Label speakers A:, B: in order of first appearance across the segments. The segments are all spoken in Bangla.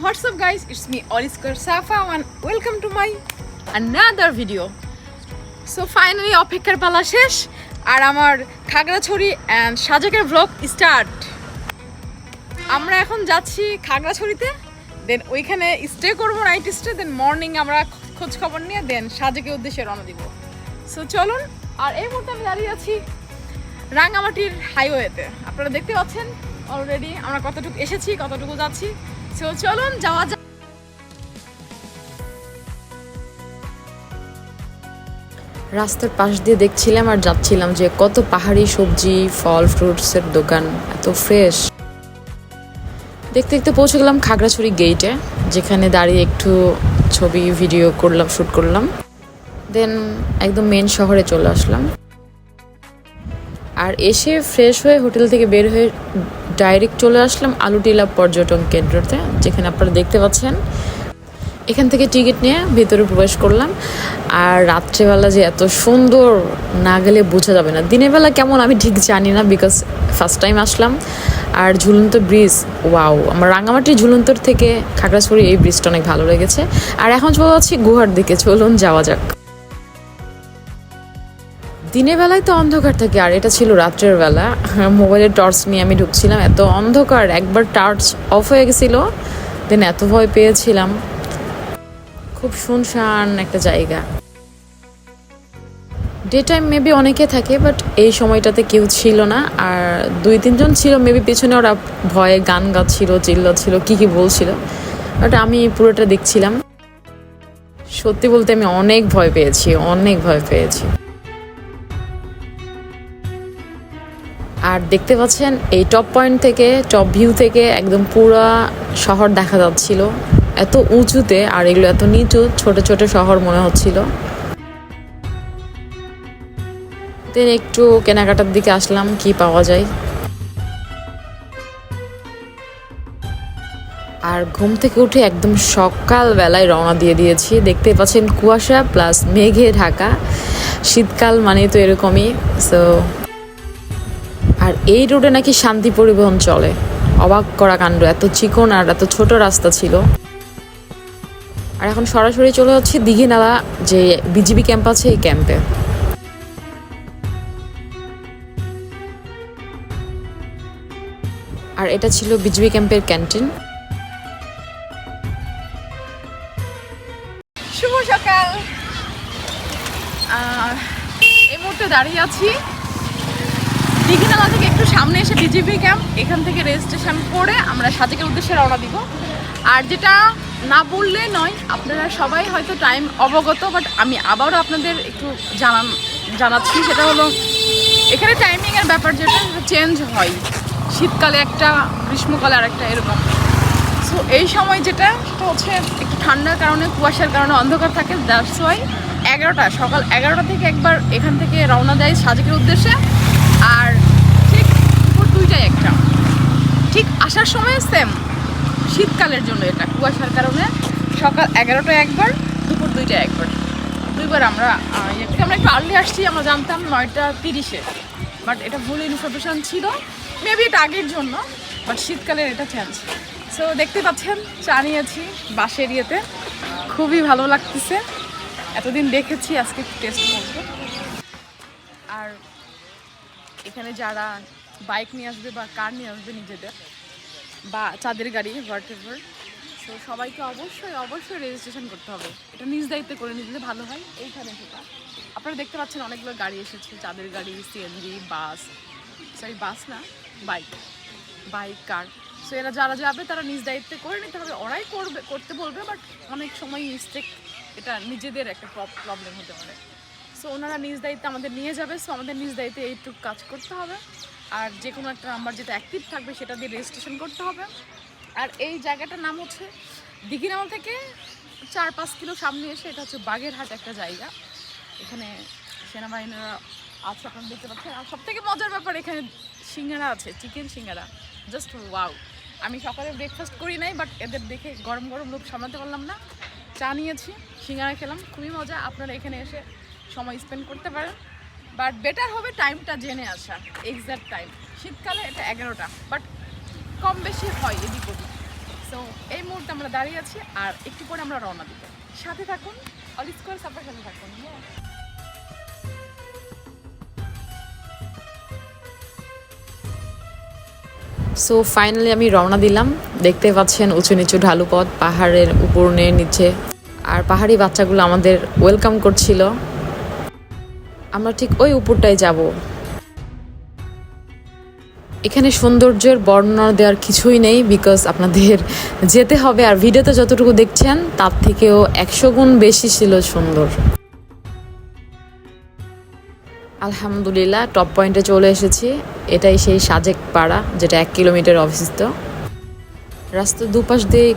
A: What's up guys, it's me Oliskar Safa and welcome to my another video. So finally অপেক্ষার পালা শেষ আর আমার খাগড়াছড়ি অ্যান্ড সাজেকের ব্লগ স্টার্ট আমরা এখন যাচ্ছি খাগড়াছড়িতে দেন ওইখানে স্টে করব নাইট স্টে দেন মর্নিং আমরা খোঁজ খবর নিয়ে দেন সাজেকের উদ্দেশ্যে রওনা দিব। সো চলুন আর এই মুহূর্তে আমি দাঁড়িয়ে আছি রাঙ্গামাটির হাইওয়েতে আপনারা দেখতে পাচ্ছেন অলরেডি আমরা কতটুকু এসেছি কতটুকু যাচ্ছি। সো চলুন, যাওয়া যাক।
B: রাস্তার পাশ দিয়ে দেখছিলাম আর যাচ্ছিলাম যে কত পাহাড়ি সবজি, ফল ফ্রুটসের দোকান, এত ফ্রেশ দেখতে দেখতে পৌঁছে গেলাম খাগড়াছড়ি গেইটে যেখানে দাঁড়িয়ে একটু ছবি ভিডিও করলাম শ্যুট করলাম। দেন একদম মেন শহরে চলে আসলাম। আর এসে ফ্রেশ হয়ে হোটেল থেকে বের হয়ে ডাইরেক্ট চলে আসলাম আলুটিলা পর্যটন কেন্দ্রতে, যেখানে আপনারা দেখতে পাচ্ছেন। এখান থেকে টিকিট নিয়ে ভেতরে প্রবেশ করলাম। আর রাত্রেবেলা যে এত সুন্দর না গেলে বোঝা যাবে না। দিনের বেলা কেমন আমি ঠিক জানি না বিকজ ফার্স্ট টাইম আসলাম। আর ঝুলন্ত ব্রিজ ওয়াও আমার রাঙামাটির ঝুলন্তর থেকে খাগড়াছড়ি এই ব্রিজটা অনেক ভালো লেগেছে। আর এখন চলে যাচ্ছি গুহার দিকে, চলুন যাওয়া যাক। দিনের বেলায় তো অন্ধকার থাকে, আর এটা ছিল রাত্রের বেলা। মোবাইলের টর্চ নিয়ে আমি ঢুকছিলাম, এত অন্ধকার, একবার টর্চ অফ হয়ে গেছিল, দেন এত ভয় পেয়েছিলাম। খুব শুনশান একটা জায়গা। ডে টাইম মেবি অনেকে থাকে বাট এই সময়টাতে কেউ ছিল না, আর দুই, তিনজন ছিল মেবি পেছনে ওরা ভয়ে গান গাচ্ছিল, চিল্লাচ্ছিল, কি কি বলছিল বাট আমি পুরোটা দেখছিলাম। সত্যি বলতে আমি অনেক ভয় পেয়েছি, অনেক ভয় পেয়েছি। আর দেখতে পাচ্ছেন, এই টপ পয়েন্ট থেকে টপ ভিউ থেকে একদম পুরো শহর দেখা যাচ্ছিল। এত উঁচুতে, আর এগুলো এত নিচু, ছোট ছোট শহর মনে হচ্ছিল। একটু কেনাকাটার দিকে আসলাম, কি পাওয়া যায়। আর ঘুম থেকে উঠে একদম সকাল বেলায় রওনা দিয়ে দিয়েছি। দেখতে পাচ্ছেন কুয়াশা প্লাস মেঘে ঢাকা। শীতকাল মানে তো এরকমই সো আর এই রোডে নাকি শান্তি পরিবহন চলে। অবাক করা কাণ্ড, এত চিকন আর এত ছোট রাস্তা ছিল। আর এখন সরাসরি চলে যাচ্ছি দিঘিনালা, যে বিজিবি ক্যাম্প আছে এই ক্যাম্পে। আর এটা ছিল বিজিবি ক্যাম্পের ক্যান্টিন।
A: শুভ সকাল। এই মুহূর্তে দাঁড়িয়ে আছি দীঘিনালা থেকে একটু সামনে এসে বিজিবি ক্যাম্প এখান থেকে রেজিস্ট্রেশন করে আমরা সাজেকের উদ্দেশ্যে রওনা দিব। আর যেটা না বললে নয়, আপনারা সবাই হয়তো টাইম অবগত বাট আমি আবারও আপনাদের একটু জানান জানাচ্ছি, সেটা হলো এখানে টাইমিংয়ের ব্যাপার যেটা চেঞ্জ হয়। শীতকালে একটা, গ্রীষ্মকালে আর একটা এরকম। সো এই সময় যেটা, সেটা হচ্ছে একটু ঠান্ডার কারণে, কুয়াশার কারণে অন্ধকার থাকে দ্যাটস ওয়াই এগারোটা, সকাল এগারোটা থেকে একবার এখান থেকে রওনা দেয় সাজেকের উদ্দেশ্যে। আর ঠিক দুপুর দুইটায় একটা। ঠিক আসার সময় সেম শীতকালের জন্য এটা, কুয়াশার কারণে সকাল এগারোটায় একবার, দুপুর দুইটায় একবার। দুইবার আমরা ইয়ে আমরা একটু আর্লি আসছি, আমরা জানতাম নয়টা তিরিশে। বাট এটা ভুল ইনফরমেশন ছিল। মেবি এটা আগের জন্য বাট শীতকালের এটা চেঞ্জ সো দেখতে পাচ্ছেন, চা নিয়েছি বাসের ইয়েতে। খুবই ভালো লাগতেছে। এতদিন দেখেছি, আজকে টেস্ট করব। আর এখানে যারা বাইক নিয়ে আসবে বা কার নিয়ে আসবে নিজেদের, বা চাঁদের গাড়ি হোয়াট তো সবাইকে অবশ্যই অবশ্যই রেজিস্ট্রেশন করতে হবে। এটা নিজ দায়িত্বে করে নিলে ভালো হয়। এইখানে সেটা আপনারা দেখতে পাচ্ছেন অনেকগুলো গাড়ি এসেছে, চাঁদের গাড়ি সিএনজি বাস সরি বাস না বাইক বাইক কার সো এরা যারা যাবে তারা নিজ দায়িত্বে করে নিতে হবে। ওরাই করবে, করতে বলবে বাট অনেক সময় মিস্টেক এটা নিজেদের একটা প্রবলেম হতে পারে। সো ওনারা নিজ দায়িত্বে আমাদের নিয়ে যাবে। সো আমাদের নিজ দায়িত্বে এইটুকু কাজ করতে হবে। আর যে কোনো একটা নাম্বার যেটা অ্যাক্টিভ থাকবে, সেটা দিয়ে রেজিস্ট্রেশন করতে হবে। আর এই জায়গাটার নাম হচ্ছে দিঘিনামল থেকে চার পাঁচ কিলো সামনে এসে এটা হচ্ছে বাগেরহাট একটা জায়গা। এখানে সেনাবাহিনীরা আছে আপনারা দেখতে পাচ্ছেন আর সব থেকে মজার ব্যাপার, এখানে সিঙ্গারা আছে, চিকেন সিঙ্গারা। জাস্ট ওয়াও আমি সকালে ব্রেকফাস্ট করি নাই বাট এদের দেখে গরম গরম লোক সামলাতে পারলাম না। চা নিয়েছি, সিঙ্গারা খেলাম, খুবই মজা। আপনারা এখানে এসে সময় স্পেন্ড করতে পারেন। বাট বেটার হবে টাইমটা জেনে আসা এক্সাক্ট টাইম শীতকালে এটা এগারোটা বাট কম বেশি হয় এদিক ওদিক। সো এই মুহূর্তে আমরা দাঁড়িয়ে আছি, আর একটু পরে আমরা রওনা দিব। সাথে থাকুন, অল স্কোয়ার সাপের সাথে থাকুন। Yeah.
B: সো ফাইনালি আমি রওনা দিলাম। দেখতে পাচ্ছেন উঁচু নিচু ঢালু পথ, পাহাড়ের উপর নিয়ে নিচে। আর পাহাড়ি বাচ্চাগুলো আমাদের ওয়েলকাম করছিল। আমরা ঠিক ওই উপরটায় যাব। এখানে সৌন্দর্যের বর্ণনা দেওয়ার কিছুই নেই বিকজ আপনাদের যেতে হবে আর ভিডিওতে যতটুকু দেখছেন, তার থেকেও একশো গুণ বেশি ছিল সুন্দর। আলহামদুলিল্লাহ টপ পয়েন্টে চলে এসেছি। এটাই সেই সাজেক পাড়া, যেটা এক কিলোমিটার অবস্থিত। রাস্তার দুপাশ দিয়ে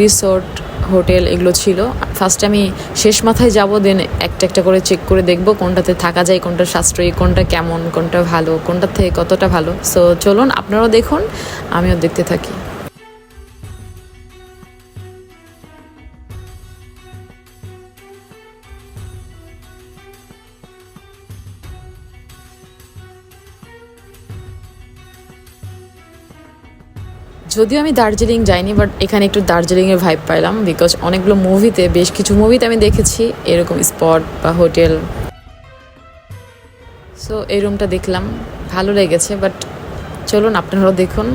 B: রিসোর্ট হোটেল এগুলো ছিল। ফার্স্টে আমি শেষ মাথায় যাব দেন একটা একটা করে চেক করে দেখব কোনটাতে থাকা যায়, কোনটা সাশ্রয়ী, কোনটা কেমন, কোনটা ভালো কোনটা থেকে কতটা ভালো। সো চলুন, আপনারাও দেখুন, আমিও দেখতে থাকি। যদিও আমি দার্জিলিং যাইনি বাট এখানে একটু দার্জিলিংয়ের ভাইব পাইলাম বিকজ অনেকগুলো মুভিতে বেশ কিছু মুভিতে আমি দেখেছি, এরকম স্পট বা হোটেল সো এই রুমটা দেখলাম, ভালো লেগেছে বাট চলুন আপনারাও দেখুন।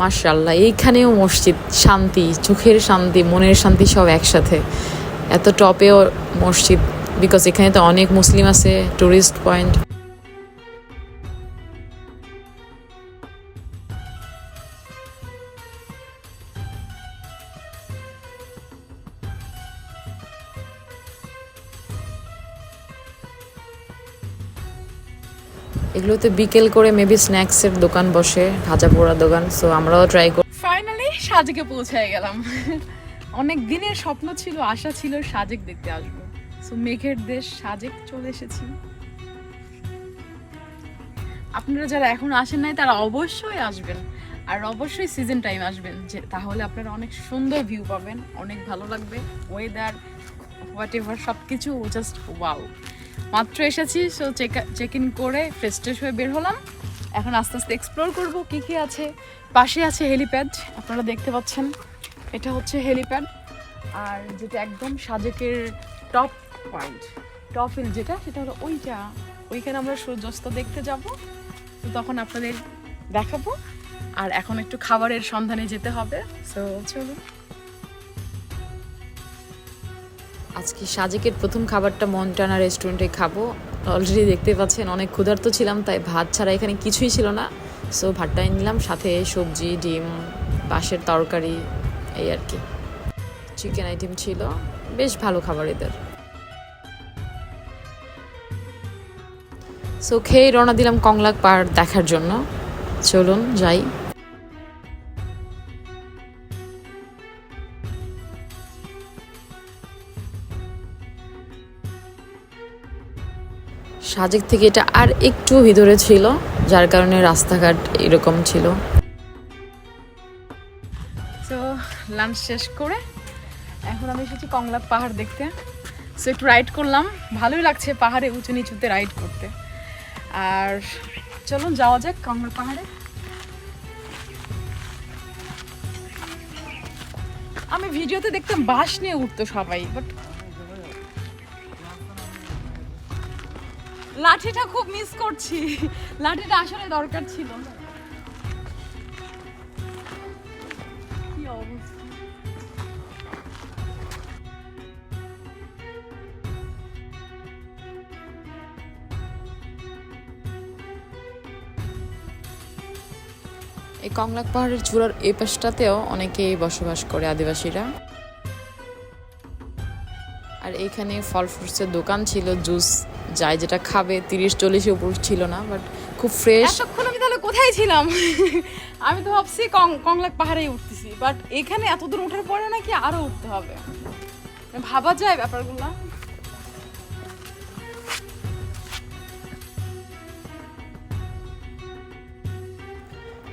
B: মার্শাল্লাহ এইখানেও মসজিদ, শান্তি, চোখের শান্তি, মনের শান্তি সব একসাথে। এত টপেও মসজিদ। বিকজ এখানে তো অনেক মুসলিম আছে টুরিস্ট পয়েন্ট এগুলোতে বিকেল করে মেবি স্ন্যাক্সের দোকান বসে, ভাজা পোড়া দোকান সো আমরাও ট্রাই করি
A: ফাইনালি সাজেকে পৌঁছায় গেলাম। অনেক দিনের স্বপ্ন ছিল, আশা ছিল সাজেক দেখতে আসব। সো মেঘের দেশ সাজেক চলে এসেছি। আপনারা যারা এখন আসেন নাই, তারা অবশ্যই আসবেন। আর অবশ্যই সিজন টাইম আসবেন। যে, তাহলে আপনারা অনেক সুন্দর ভিউ পাবেন, অনেক ভালো লাগবে। ওয়েদার হোয়াট এভার সব কিছু জাস্ট ওয়াও মাত্র এসেছি সো চেক চেক ইন করে ফ্রেশ ট্রেশ হয়ে বের হলাম। এখন আস্তে আস্তে এক্সপ্লোর করব, কি কি আছে। পাশে আছে হেলিপ্যাড আপনারা দেখতে পাচ্ছেন। এটা হচ্ছে হেলিপ্যাড আর যেটা একদম সাজেকের টপ পয়েন্ট টপ হিল যেটা, সেটা হলো ওইটা। ওইখানে আমরা সূর্যাস্ত দেখতে যাব। তো তখন আপনাদের দেখাবো। আর এখন একটু খাবারের সন্ধানে যেতে হবে। সো চলুন।
B: আজকে সাজেকের প্রথম খাবারটা মন্টানা রেস্টুরেন্টে খাব। অলরেডি দেখতে পাচ্ছেন, অনেক ক্ষুধার্ত ছিলাম, তাই ভাত ছাড়া এখানে কিছুই ছিল না। সো ভাতটাই নিলাম, সাথে সবজি, ডিম, বাঁশের তরকারি, এই আর কি। চিকেন আইটেম ছিল। বেশ ভালো খাবার এদের। সো খেয়ে রওনা দিলাম কংলাক পাহাড় দেখার জন্য। চলুন, যাই। সাজেক থেকে এটা আর একটু ভিতরে ছিল, যার কারণে রাস্তাঘাট এরকম ছিল।
A: তো লাঞ্চ শেষ করে এখন আমি এসেছি কংলাপ পাহাড় দেখতে। সো একটু রাইড করলাম। ভালোই লাগছে পাহাড়ে উঁচু নিচুতে রাইড করতে। আর চলুন, যাওয়া যাক কংলাপ পাহাড়ে। আমি ভিডিওতে দেখতাম বাস নিয়ে উঠতো সবাই বাট লাঠিটা খুব মিস করছি। লাঠিটা আসলে দরকার ছিল।
B: এই কংলাক পাহাড়ের চূড়ার এই পাশটাতেও অনেকেই বসবাস করে আদিবাসীরা। আর এইখানে ফল ফ্রুটসের দোকান ছিল, জুস যাই যেটা খাবে, তিরিশ চল্লিশের উপর ছিল না বাট খুব ফ্রেশ
A: এতক্ষণ আমি তাহলে কোথায় ছিলাম? আমি তো ভাবছি কং- কংলাক পাহাড়েই উঠতেছি বাট এখানে এত দূর ওঠার পরে নাকি আরও উঠতে হবে। ভাবা যায় ব্যাপারগুলো।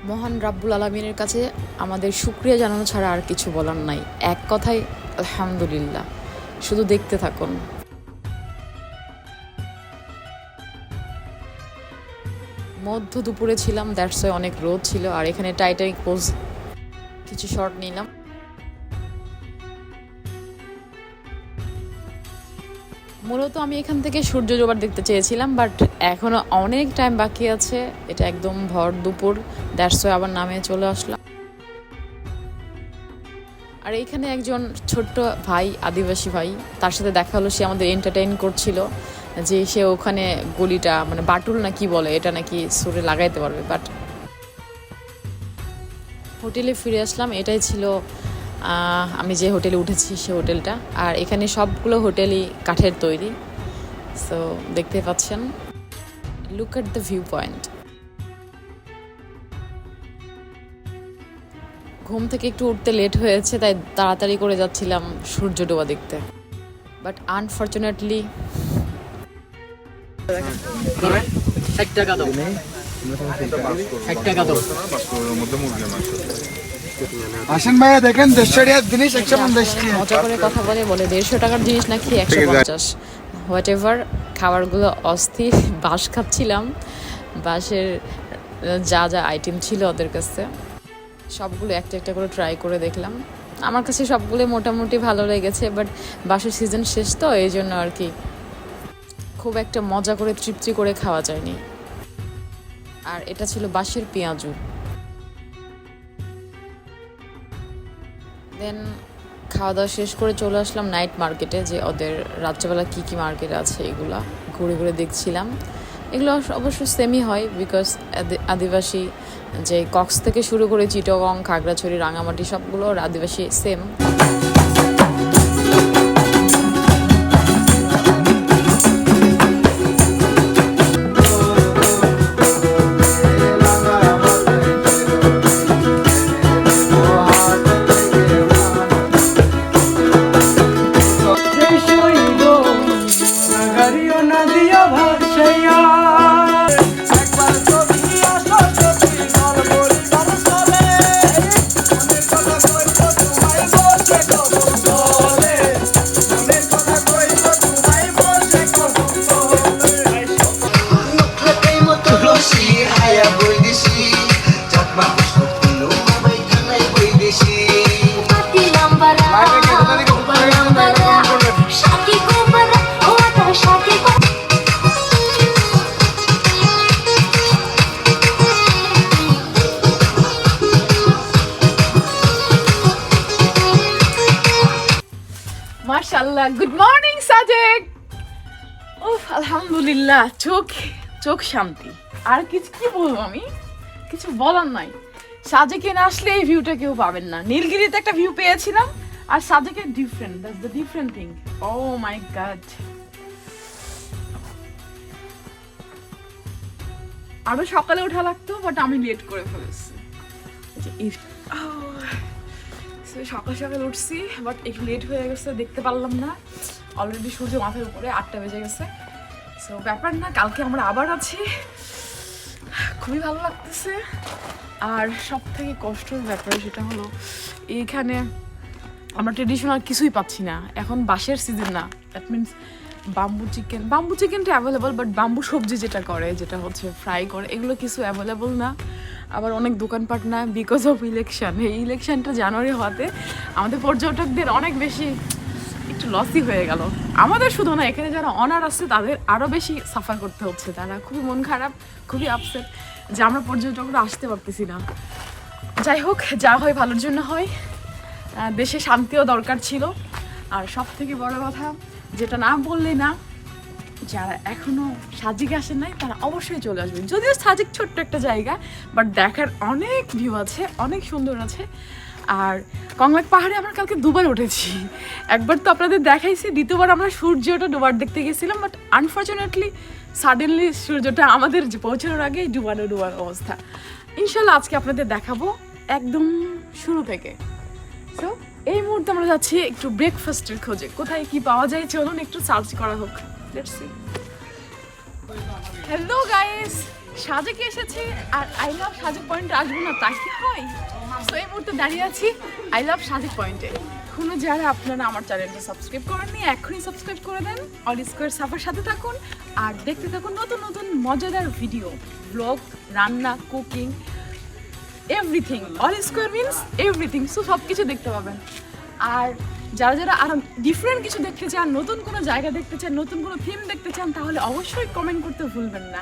B: মহান রাব্বুল আলমিনের কাছে আমাদের সুক্রিয়া জানানো ছাড়া আর কিছু বলার নাই। এক কথাই আলহামদুলিল্লাহ। শুধু দেখতে থাকুন। মধ্য দুপুরে ছিলাম দ্যাটস অনেক রোদ ছিল, আর এখানে টাইটানিক পোজ কিছু শর্ট নিলাম। মূলত আমি এখান থেকে সূর্য ডোবার দেখতে চেয়েছিলাম বাট এখনও অনেক টাইম বাকি আছে। এটা একদম ভর দুপুর দ্যাটস আবার নামে চলে আসলাম। আর এইখানে একজন ছোট্ট ভাই, আদিবাসী ভাই, তার সাথে দেখা হলো, সে আমাদের এন্টারটেইন করছিল যে সে ওখানে গলিটা মানে বাটুল না কি বলে, এটা নাকি সুরে লাগাইতে পারবে বাট হোটেলে ফিরে আসলাম, এটাই ছিল আমি যে হোটেলে উঠেছি সে হোটেলটা। আর এখানে সবগুলো হোটেলই কাঠের তৈরি। সো দেখতে পাচ্ছেন। Look at the view point ঘুম থেকে একটু উঠতে লেট হয়েছে তাই তাড়াতাড়ি করে যাচ্ছিলাম সূর্য ডোবা দেখতে। বাট আনফর্চুনেটলি
C: এক টাকা দাও। এক টাকা দাও।
D: আসেন ভাইয়া দেখেন দেড়শো টাকার জিনিস একশো পঞ্চাশ
B: মজা করে কথা বলে বলে দেড়শো টাকার জিনিস নাকি একশো পঞ্চাশ। হোয়াট এভার খাবারগুলো অস্থির বাঁশ খাচ্ছিলাম। বাঁশের যা যা আইটেম ছিল ওদের কাছে সবগুলো একটা একটা করে ট্রাই করে দেখলাম। আমার কাছে সবগুলো মোটামুটি ভালো লেগেছে বাট বাঁশের সিজন শেষ তো এই জন্য আর কি খুব একটা মজা করে তৃপ্তি করে খাওয়া যায়নি। আর এটা ছিল বাঁশের পেঁয়াজু। দেন খাওয়া দাওয়া শেষ করে চলে আসলাম নাইট মার্কেটে যে ওদের রাত্রেবেলা কী কী মার্কেট আছে এগুলো ঘুরে ঘুরে দেখছিলাম। এগুলো অবশ্য- সেমই হয় বিকজ আদিবাসী যে কক্স থেকে শুরু করে চিটগং খাগড়াছড়ি রাঙামাটি সবগুলো আদিবাসী সেম
A: মার্শাল্লাহ গুড মর্নিং সাজেক। উফ, আলহামদুলিল্লাহ, চোখ চোখ শান্তি। আর কিছু কি বলব আমি? কিছু বলার নাই। সাজেকে না আসলে এই ভিউটা কেউ পাবেন না। নীলগিরিতে একটা ভিউ পেয়েছিলাম, আর সাজেকে different that's the different thing oh my god আরও সকালে ওঠা লাগতো বাট আমি লেট করে ফেলেছি। যে সকাল সকাল উঠছি বাট একটু লেট হয়ে গেছে, দেখতে পারলাম না। অলরেডি সূর্য মাথার উপরে আটটা বেজে গেছে। সো ব্যাপার না, কালকে আমরা আবার আছি। খুবই ভালো লাগতেছে। আর সব থেকে কষ্টের ব্যাপার সেটা হলো, এইখানে আমরা ট্রেডিশনাল কিছুই পাচ্ছি না। এখন বাঁশের সিজন না। That means bamboo chicken bamboo চিকেনটা অ্যাভেলেবল বাট বাম্বু সবজি যেটা করে, যেটা হচ্ছে ফ্রাই করে, এগুলো কিছু অ্যাভেলেবল না। আবার অনেক দোকানপাট না বিকজ অফ ইলেকশন এই ইলেকশনটা জানুয়ারি হওয়াতে আমাদের পর্যটকদের অনেক বেশি একটু লসই হয়ে গেল। আমাদের শুধু না, এখানে যারা অনার আছে তাদের আরও বেশি সাফার করতে হচ্ছে। তারা খুবই মন খারাপ, খুবই আপসেট যে আমরা পর্যটকরা আসতে পারতেছি না। যাই হোক, যা হয় ভালোর জন্য হয়। দেশে শান্তিও দরকার ছিল। আর সব থেকে বড় কথা, যেটা না বললে না যারা এখনও সাজিক আসেন নাই, তারা অবশ্যই চলে আসবেন। যদিও সাজিক ছোট্ট একটা জায়গা বাট দেখার অনেক ভিউ আছে, অনেক সুন্দর আছে। আর কংলাক পাহাড়ে আমরা কালকে দুবার উঠেছি। একবার তো আপনাদের দেখাইছি, দ্বিতীয়বার আমরা সূর্যটা ডুবার দেখতে গেছিলাম বাট আনফর্চুনেটলি সাডেনলি সূর্যটা আমাদের পৌঁছানোর আগে ডুবানো ডুবার অবস্থা। ইনশাল্লাহ আজকে আপনাদের দেখাবো একদম শুরু থেকে। তো এই মুহূর্তে আমরা যাচ্ছি একটু ব্রেকফাস্টের খোঁজে। কোথায় কি পাওয়া যায়, চলুন একটু সার্চ করা হোক। লেটস সি হ্যালো গাইস সাজেকে এসেছি আর আই লাভ সাজেক পয়েন্টে আসব না তা কি হয়? তো এই মুহূর্তে দাঁড়িয়ে আছি আই লাভ সাজেক পয়েন্টে এখনও যারা আপনারা আমার চ্যানেলটা সাবস্ক্রাইব করেননি, এখনই সাবস্ক্রাইব করে দেন। অল স্কোয়ার সাফার সাথে থাকুন। আর দেখতে থাকুন নতুন নতুন, মজাদার ভিডিও ব্লগ রান্না cooking everything all square means everything so সব কিছু দেখতে পাবেন। আর যারা যারা আরও ডিফারেন্ট কিছু দেখতে চান, নতুন কোনো জায়গা দেখতে চান, নতুন কোনো থিম দেখতে চান, তাহলে অবশ্যই কমেন্ট করতে ভুলবেন না।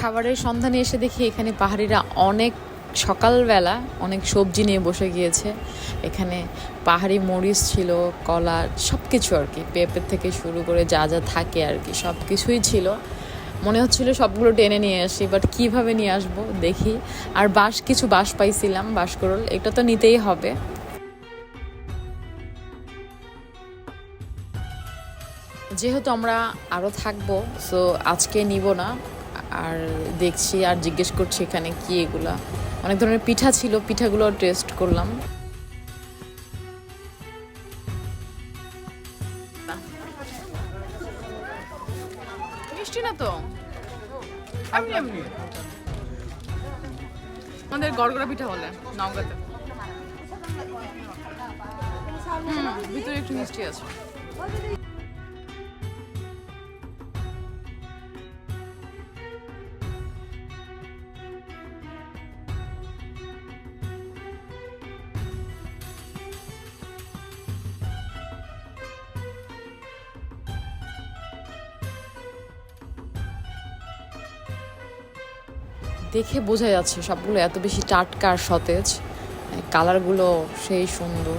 B: খাবারের সন্ধানে এসে দেখি এখানে পাহাড়িরা অনেক সকালবেলা অনেক সবজি নিয়ে বসে গিয়েছে। এখানে পাহাড়ি মরিচ ছিল, কলা সব কিছু আর কি। পেঁপের থেকে শুরু করে যা যা থাকে আর কি সব কিছুই ছিল। মনে হচ্ছিল সবগুলো টেনে নিয়ে আসি বাট কীভাবে নিয়ে আসব দেখি। আর বাঁশ, কিছু বাঁশ পাইছিলাম, বাঁশকরল। এটা তো নিতেই হবে। যেহেতু আমরা আরও থাকব সো আজকে নিব না। আর দেখছি আর জিজ্ঞেস করছি এখানে কি এগুলা। অনেক ধরনের পিঠা ছিল, পিঠাগুলো টেস্ট করলাম।
A: গড়গড়া পিঠা বলে নওগাঁতে। ভিতরে একটু মিষ্টি আছে।
B: দেখে বোঝা যাচ্ছে সবগুলো এত বেশি টাটকা আর সতেজ কালারগুলো সেই সুন্দর।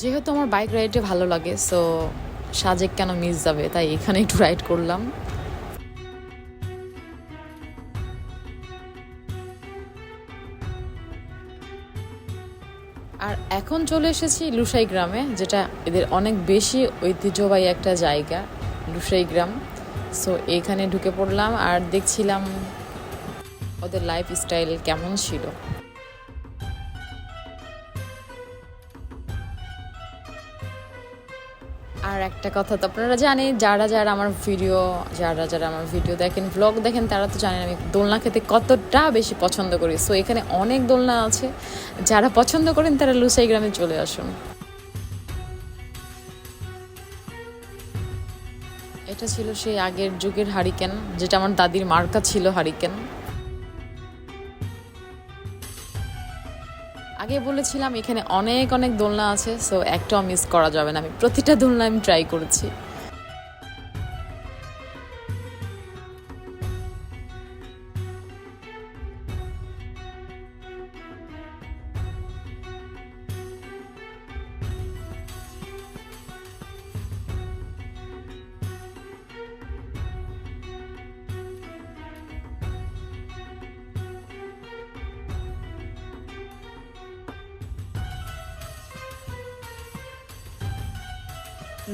B: যেহেতু আমার বাইক রাইডে ভালো লাগে সো সাজেক কেন মিস যাবে? তাই এখানে একটু রাইড করলাম। আর এখন চলে এসেছি লুসাই গ্রামে, যেটা এদের অনেক বেশি ঐতিহ্যবাহী একটা জায়গা, লুসাই গ্রাম। সো এখানে ঢুকে পড়লাম আর দেখছিলাম ওদের লাইফ স্টাইল কেমন ছিল। আর একটা কথা তো আপনারা জানেন, যারা যারা আমার ভিডিও, যারা যারা আমার ভিডিও দেখেন ব্লগ দেখেন, তারা তো জানেন আমি দোলনা খেতে কতটা বেশি পছন্দ করি। সো এখানে অনেক দোলনা আছে। যারা পছন্দ করেন, তারা লুসাই গ্রামে চলে আসুন। এটা ছিল সেই আগের যুগের হারিকেন যেটা আমার দাদির মার্কা ছিল হারিকেন আগে বলেছিলাম এখানে অনেক অনেক দোলনা আছে সো একটাও মিস করা যাবে না। আমি প্রতিটা দোলনা আমি ট্রাই করেছি।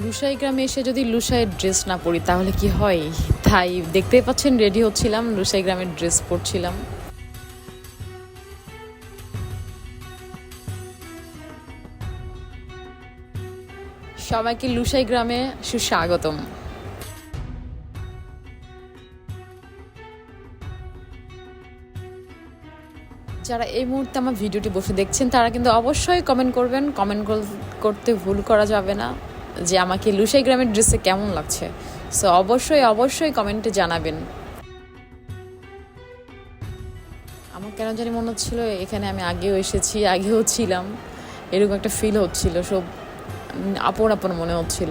B: লুসাই গ্রামে এসে যদি লুসাইয়ের ড্রেস না পরি, তাহলে কি হয়? তাই দেখতেই পাচ্ছেন রেডি হচ্ছিলাম, লুসাই গ্রামের ড্রেস পরছিলাম। সবাইকে লুসাই গ্রামে সুস্বাগতম। যারা এই মুহূর্তে আমার ভিডিওটি বসে দেখছেন, তারা কিন্তু অবশ্যই কমেন্ট করবেন। কমেন্ট করতে ভুল করা যাবে না। যে আমাকে লুসাই গ্রামের ড্রেসে কেমন লাগছে। সো অবশ্যই অবশ্যই কমেন্টে জানাবেন। আমার কেন জানি মনে হচ্ছিল, এখানে আমি আগেও এসেছি, আগেও ছিলাম। এরকম একটা ফিল হচ্ছিল, সব আপন আপন মনে হচ্ছিল।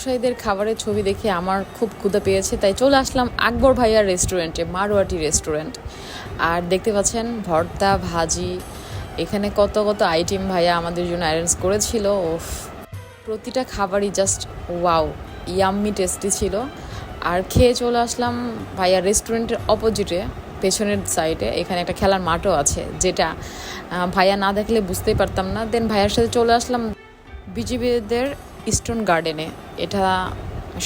B: লুসাইদের খাবারের ছবি দেখে আমার খুব ক্ষুধা পেয়েছে, তাই চলে আসলাম আকবর ভাইয়ার রেস্টুরেন্টে, মারোয়াটি রেস্টুরেন্ট। আর দেখতে পাচ্ছেন, ভর্তা, ভাজি, এখানে কত কত আইটেম ভাইয়া আমাদের জন্য অ্যারেঞ্জ করেছিল ওফ প্রতিটা খাবারই জাস্ট ওয়াও ইয়াম্মি টেস্টি ছিল। আর খেয়ে চলে আসলাম ভাইয়া রেস্টুরেন্টের অপোজিটে পেছনের সাইডে এখানে একটা খেলার মাঠও আছে, যেটা ভাইয়া না দেখলে বুঝতেই পারতাম না। দেন ভাইয়ার সাথে চলে আসলাম, বিজিবিদের ইস্টার্ন গার্ডেনে এটা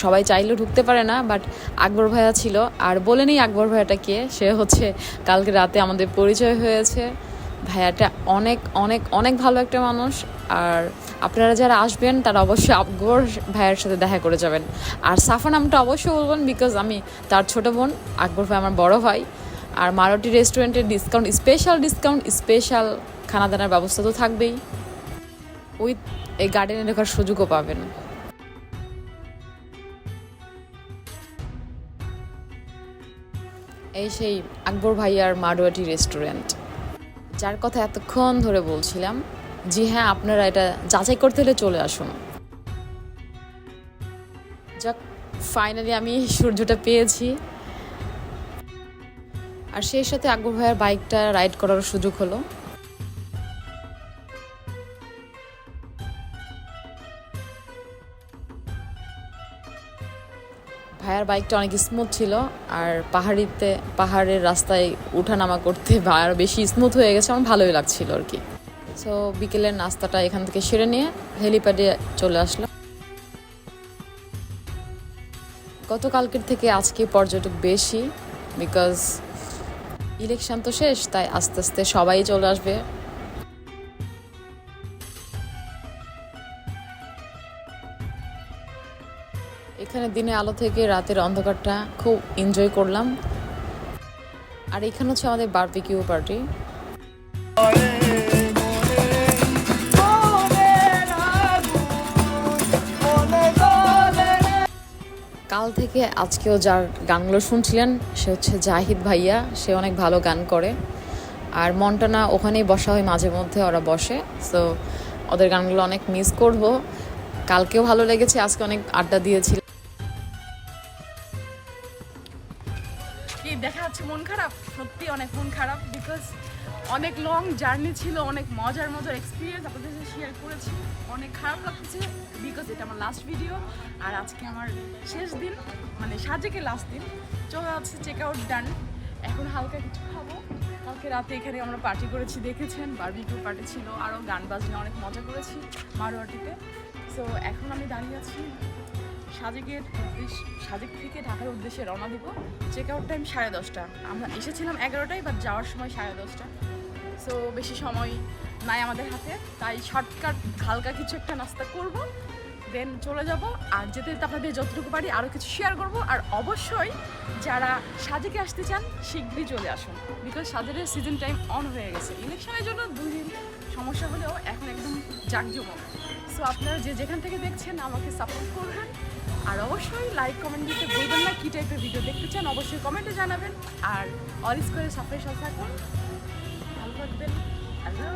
B: সবাই চাইলেও ঢুকতে পারে না বাট আকবর ভাইয়া ছিল। আর বলে নেই আকবর ভাইয়াটা কে, সে হচ্ছে কালকে রাতে আমাদের পরিচয় হয়েছে। ভাইয়াটা অনেক অনেক অনেক ভালো একটা মানুষ। আর আপনারা যারা আসবেন, তারা অবশ্যই আকবর ভাইয়ের সাথে দেখা করে যাবেন। আর সাফা নামটা অবশ্যই বলবেন বিকজ আমি তার ছোট বোন, আকবর ভাই আমার বড় ভাই। আর মারুটি রেস্টুরেন্টের ডিসকাউন্ট স্পেশাল ডিসকাউন্ট স্পেশাল খানা দানার ব্যবস্থা তো থাকবেই। উইথ এই গার্ডেনে ঢোকার সুযোগও পাবেন। এই সেই আকবর ভাইয়ার মারোয়াটি রেস্টুরেন্ট। যার কথা এতক্ষণ ধরে বলছিলাম, জি হ্যাঁ আপনারা এটা যাচাই করতে হলে চলে আসুন। যাক ফাইনালি আমি সূর্যটা পেয়েছি। আর সেই সাথে আকবর ভাইয়ার বাইকটা রাইড করার সুযোগ হলো। ভাইয়ার বাইকটা অনেক স্মুথ ছিল আর পাহাড়িতে, পাহাড়ের রাস্তায় উঠানামা করতে ভাইয়ার বেশি স্মুথ হয়ে গেছে, আমার ভালোই লাগছিল আর কি। সো বিকেলের নাস্তাটা এখান থেকে সেরে নিয়ে হেলিপ্যাডে চলে আসলাম। গতকালকের থেকে আজকে পর্যটক বেশি বিকজ ইলেকশন তো শেষ, তাই আস্তে আস্তে সবাই চলে আসবে। এখানে দিনে আলো থেকে রাতের অন্ধকারটা খুব এনজয় করলাম। আর এখানে হচ্ছে আমাদের বারবিকিউ পার্টি কাল থেকে আজকেও যার গানগুলো শুনছিলেন, সে হচ্ছে জাহিদ ভাইয়া, সে অনেক ভালো গান করে। আর মন্টানা ওখানেই বসা হয়, মাঝে মধ্যে ওরা বসে। সো ওদের গানগুলো অনেক মিস করব। কালকেও ভালো লেগেছে, আজকে অনেক আড্ডা দিয়েছিল।
A: অনেক মন খারাপ বিকজ অনেক লং জার্নি ছিল, অনেক মজার মজার এক্সপিরিয়েন্স আপনাদের সাথে শেয়ার করেছি। অনেক খারাপ লাগছে বিকজ এটা আমার লাস্ট ভিডিও আর আজকে আমার শেষ দিন মানে সাজেকে লাস্ট দিন। চলে যাচ্ছে চেক আউট ডান এখন হালকা কিছু খাব। কালকে রাতে এখানে আমরা পার্টি করেছি, দেখেছেন? বারবিকিউ পার্টি ছিল আরও গান বাজনা, অনেক মজা করেছি মারোয়াটিতে। সো এখন আমি দাঁড়িয়ে আছি সাজেকের উদ্দেশ্য সাজেক থেকে ঢাকার উদ্দেশ্যে রওনা দিব। চেক আউট টাইম সাড়ে দশটা। আমরা এসেছিলাম এগারোটায় বাট যাওয়ার সময় সাড়ে দশটা। সো বেশি সময় নাই আমাদের হাতে। তাই শর্টকাট হালকা কিছু একটা নাস্তা করব দেন চলে যাব। আর যেতে যেতে আপনাদের যতটুকু পারি আরও কিছু শেয়ার করব। আর অবশ্যই যারা সাজেকে আসতে চান, শীঘ্রই চলে আসুন। বিকজ সাজেকের সিজন টাইম অন হয়ে গেছে। ইলেকশনের জন্য দুই দিন সমস্যা হলেও এখন একদম জাঁকজমক। সো আপনারা যে যেখান থেকে দেখছেন, আমাকে সাপোর্ট করবেন। আর অবশ্যই লাইক কমেন্ট দিতে বলবেন না। কী টাইপের ভিডিও দেখতে চান অবশ্যই কমেন্টে জানাবেন। আর অল সাফাই সাথে থাকুন। ভালো থাকবেন। আল্লাহ